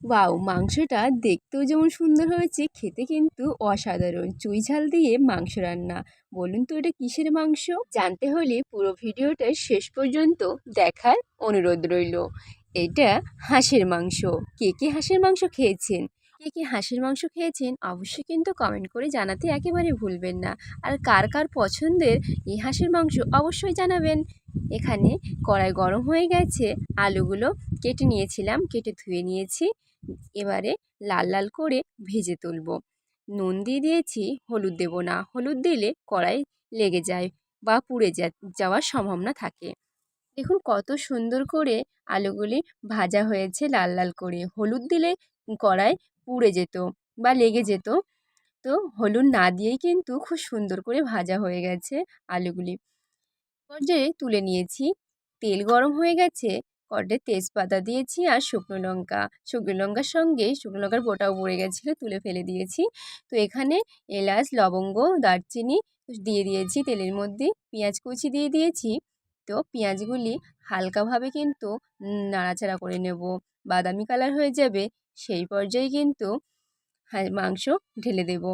Wow, মাংসটা দেখতেও যেমন সুন্দর হয়েছে, খেতে কিন্তু অসাধারণ। চুই ঝাল দিয়ে মাংস রান্না। বলুন তো এটা কিসের মাংস? জানতে হলে পুরো ভিডিওটা শেষ পর্যন্ত দেখার অনুরোধ রইল। এটা হাঁসের মাংস। কে কে হাঁসের মাংস খেয়েছেন? কে কে হাঁসের মাংস খেয়েছেন? অবশ্যই কিন্তু কমেন্ট করে জানাতে একেবারে ভুলবেন না। আর কার কার পছন্দের এই হাঁসের মাংস অবশ্যই জানাবেন। এখানে কড়াই গরম হয়ে গেছে। আলুগুলো কেটে নিয়েছিলাম, কেটে ধুয়ে নিয়েছি। এবারে লাল লাল করে ভেজে তুলব। নুন দিয়ে দিয়েছি, হলুদ দেব না। হলুদ দিলে কড়াই লেগে যায় বা পুড়ে যাওয়ার সম্ভাবনা থাকে। দেখুন কত সুন্দর করে আলুগুলি ভাজা হয়েছে লাল লাল করে। হলুদ দিলে কড়াই পুড়ে যেত বা লেগে যেত। তো হলুদ না দিয়েই কিন্তু খুব সুন্দর করে ভাজা হয়ে গেছে আলুগুলি। পর্যায়ে তুলে নিয়েছি, তেল গরম হয়ে গেছে কড়ে তেজপাতা দিয়েছি আর শুকনো লঙ্কা। শুকনো লঙ্কার সঙ্গে শুকনো লঙ্কার বোটাও পড়ে গেছিল, তুলে ফেলে দিয়েছি। তো এখানে এলাচ, লবঙ্গ, দারচিনি দিয়ে দিয়েছি তেলের মধ্যে। পেঁয়াজ কুচি দিয়ে দিয়েছি। তো পেঁয়াজগুলি হালকাভাবে কিন্তু নাড়াচাড়া করে নেব। বাদামি কালার হয়ে যাবে, সেই পর্যায়ে কিন্তু মাংস ঢেলে দেব।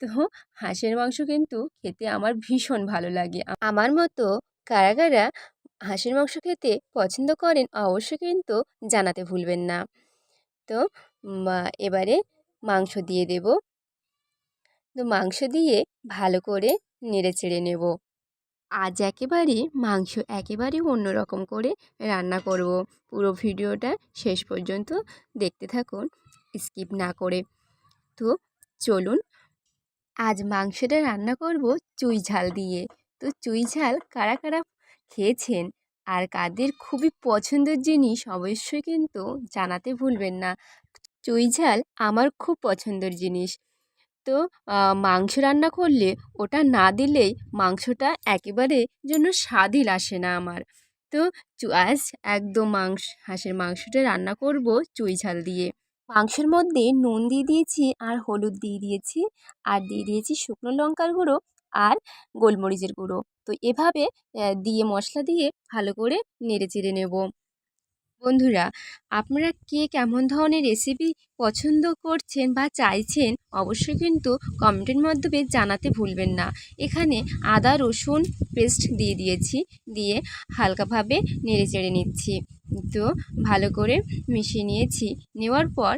তো হাঁসের মাংস কিন্তু খেতে আমার ভীষণ ভালো লাগে। আমার মতো কারা কারা হাঁসের মাংস খেতে পছন্দ করেন অবশ্যই কিন্তু জানাতে ভুলবেন না। তো এবারে মাংস দিয়ে দেব। তো মাংস দিয়ে ভালো করে নেড়ে চেড়ে নেব। আজ একেবারে মাংস একেবারে অন্যরকম করে রান্না করব। পুরো ভিডিওটা শেষ পর্যন্ত দেখতে থাকুন, স্কিপ না করে। তো চলুন, আজ মাংসটা রান্না করব চুই ঝাল দিয়ে। তো চুই ঝাল কারা কারা খেয়েছেন আর কাদের খুবই পছন্দের জিনিস অবশ্যই কিন্তু জানাতে ভুলবেন না। চুই ঝাল আমার খুব পছন্দের জিনিস। তো মাংস রান্না করলে ওটা না দিলেই মাংসটা একেবারে জন্য স্বাদই আসে না আমার। তো আজ একদম মাংস, হাঁসের মাংসটা রান্না করব চুই ঝাল দিয়ে। মাংসের মধ্যে নুন দিয়ে দিয়েছি আর হলুদ দিয়ে দিয়েছি। আর দিয়ে দিয়েছি শুকনো লঙ্কার গুঁড়ো আর গোলমরিচের গুঁড়ো। তো এভাবে দিয়ে মশলা দিয়ে ভালো করে নেড়ে চেড়ে নেব। বন্ধুরা, আপনারা কে কেমন ধরনের রেসিপি পছন্দ করছেন বা চাইছেন, অবশ্যই কিন্তু কমেন্টের মাধ্যমে জানাতে ভুলবেন না। এখানে আদা, রসুন পেস্ট দিয়ে দিয়েছি, দিয়ে হালকাভাবে নেড়ে চেড়ে নিচ্ছি। তো ভালো করে মিশিয়ে নিয়েছি। নেওয়ার পর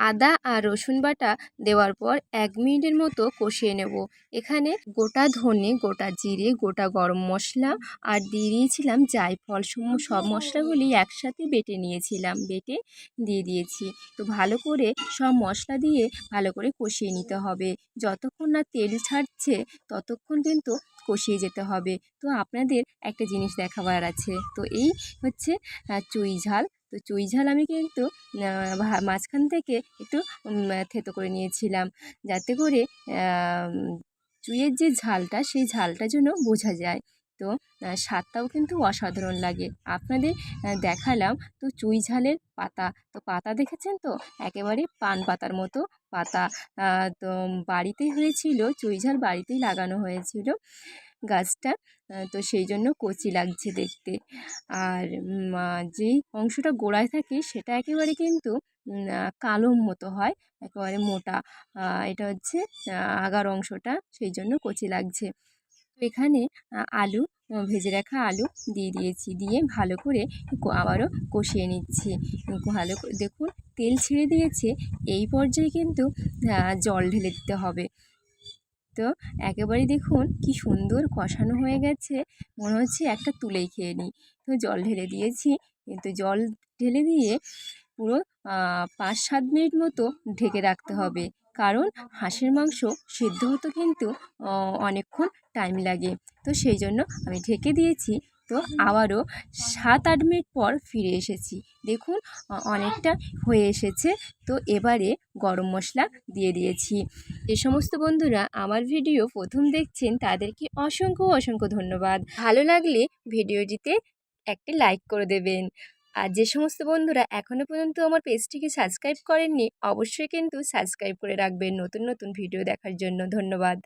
আদা আর রসুন বাটা দেওয়ার পর এক মিনিটের মতো কষিয়ে নেব। এখানে গোটা ধনে, গোটা জিরে, গোটা গরম মশলা আর দিয়ে দিয়েছিলাম জায়ফল সব মশলাগুলি একসাথে বেটে নিয়েছিলাম, বেটে দিয়ে দিয়েছি। তো ভালো করে সব মশলা দিয়ে ভালো করে কষিয়ে নিতে হবে। যতক্ষণ না তেল ছাড়ছে, ততক্ষণ কিন্তু কষিয়ে যেতে হবে। তো আপনাদের একটা জিনিস দেখাবার আছে। তো এই হচ্ছে চুই ঝাল। তো চুই ঝাল আমি কিন্তু মাঝখান থেকে একটু থেতো করে নিয়েছিলাম। যাতে করে চুইয়ের যে ঝালটা, সেই ঝালটা যেন বোঝা যায়। তো স্বাদটাও কিন্তু অসাধারণ লাগে। আপনাদের দেখালাম, তো চুই ঝালের পাতা। তো পাতা দেখেছেন তো? একেবারে পান পাতার মতো পাতা। তো বাড়িতেই হয়েছিল, চুই ঝাল বাড়িতেই লাগানো হয়েছিল। গাছটা। তো সেই জন্য কচি লাগছে দেখতে। আর যেই অংশটা গোড়ায় থাকে সেটা একেবারে কিন্তু কালো মতো হয়, একেবারে মোটা। এটা হচ্ছে আগার অংশটা, সেই জন্য কচি লাগছে। এখানে আলু ভেজে রাখা আলু দিয়ে দিয়েছি, দিয়ে ভালো করে আবারও কষিয়ে নিচ্ছি। ভালো দেখুন, তেল ছেড়ে দিয়েছে, এই পর্যায়ে কিন্তু জল ঢেলে দিতে হবে। তো একেবারে দেখুন কি সুন্দর কষানো হয়ে গেছে। মনে হচ্ছে একটা তুলেই খেয়ে নিই। তো জল ঢেলে দিয়েছি। কিন্তু জল ঢেলে দিয়ে পুরো পাঁচ সাত মিনিট মতো ঢেকে রাখতে হবে। কারণ হাঁসের মাংস সিদ্ধ হতে কিন্তু অনেকক্ষণ টাইম লাগে। তো সেই জন্য আমি ঢেকে দিয়েছি। তো আবারও সাত আট মিনিট পর ফিরে এসেছি। দেখুন অনেকটা হয়ে এসেছে। তো এবারে গরম মশলা দিয়ে দিয়েছি। যে সমস্ত বন্ধুরা আমার ভিডিও প্রথম দেখছেন তাদেরকে অসংখ্য অসংখ্য ধন্যবাদ। ভালো লাগলে ভিডিওটিতে একটি লাইক করে দেবেন। আর যে সমস্ত বন্ধুরা এখনও পর্যন্ত আমার পেজটিকে সাবস্ক্রাইব করেননি অবশ্যই কিন্তু সাবস্ক্রাইব করে রাখবেন নতুন নতুন ভিডিও দেখার জন্য। ধন্যবাদ।